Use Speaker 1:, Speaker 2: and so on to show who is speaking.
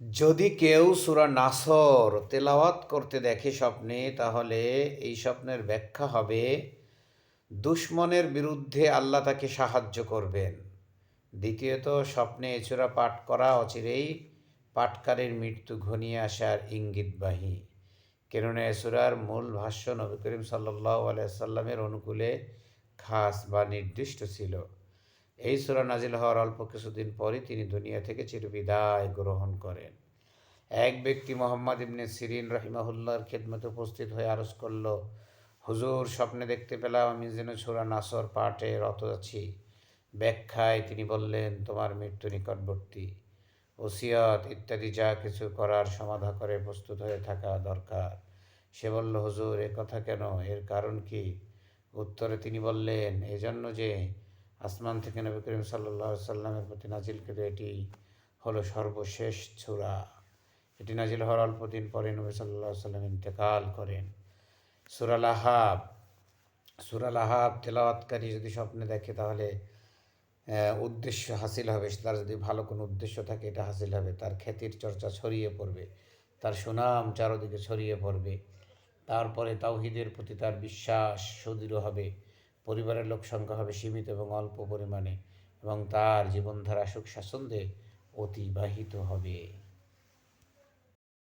Speaker 1: যদি কেউ সুরা নাসর তেলাওয়াত করতে দেখে স্বপ্নে, তাহলে এই স্বপ্নের ব্যাখ্যা হবে, দুশ্মনের বিরুদ্ধে আল্লাহ তাকে সাহায্য করবেন। দ্বিতীয়ত, স্বপ্নে এছাড়া পাঠ করা অচিরেই পাটকারের মৃত্যু ঘনিয়ে আসার ইঙ্গিতবাহী কেননা এসুরার মূল ভাষ্য নবী করিম সাল্লাহ আলাইসাল্লামের অনুকূলে খাস বা নির্দিষ্ট ছিল। এই সুরা নাজিল হওয়ার অল্প কিছুদিন পরই তিনি দুনিয়া থেকে চিরবিদায় গ্রহণ করেন। এক ব্যক্তি মোহাম্মদ ইবনে সিরিন রহিমাহুল্লাহর খেদমতে উপস্থিত হয়ে আরজ করল, হুজুর, স্বপ্নে দেখতে পেলাম আমি যেন সুরা নাসর পাঠে রত আছি। ব্যাখ্যায় তিনি বললেন, তোমার মৃত্যু নিকটবর্তী। ওসিয়ত ইত্যাদি যা কিছু করার সমাধা করে প্রস্তুত হয়ে থাকা দরকার। সে বলল, হুজুর, এ কথা কেন? এর কারণ কি? উত্তরে তিনি বললেন, এজন্য যে আসমান থেকে নবী করিম সাল্লা সাল্লামের প্রতি নাজিলকৃত এটি হলো সর্বশেষ ছুরা এটি নাজিল হওয়ার অল্প দিন পরে নবী সাল্লাহ সাল্লাম ইন্তেকাল করেন। সুরাল আহাব সুরাল আহাব তেলাওয়াতকারী যদি স্বপ্নে দেখে তাহলে উদ্দেশ্য হাসিল হবে। তার যদি ভালো কোনো উদ্দেশ্য থাকে, এটা হাসিল হবে। তার খ্যাতির চর্চা ছড়িয়ে পড়বে। তার সুনাম চারদিকে ছড়িয়ে পড়বে। তারপরে তাওহিদের প্রতি তার বিশ্বাস সুদৃঢ় হবে। পরিবারের লোক সংখ্যা হবে সীমিত এবং অল্প পরিমাণে এবং তার জীবনধারা সুখ স্বাচ্ছন্দ্যে অতিবাহিত হবে।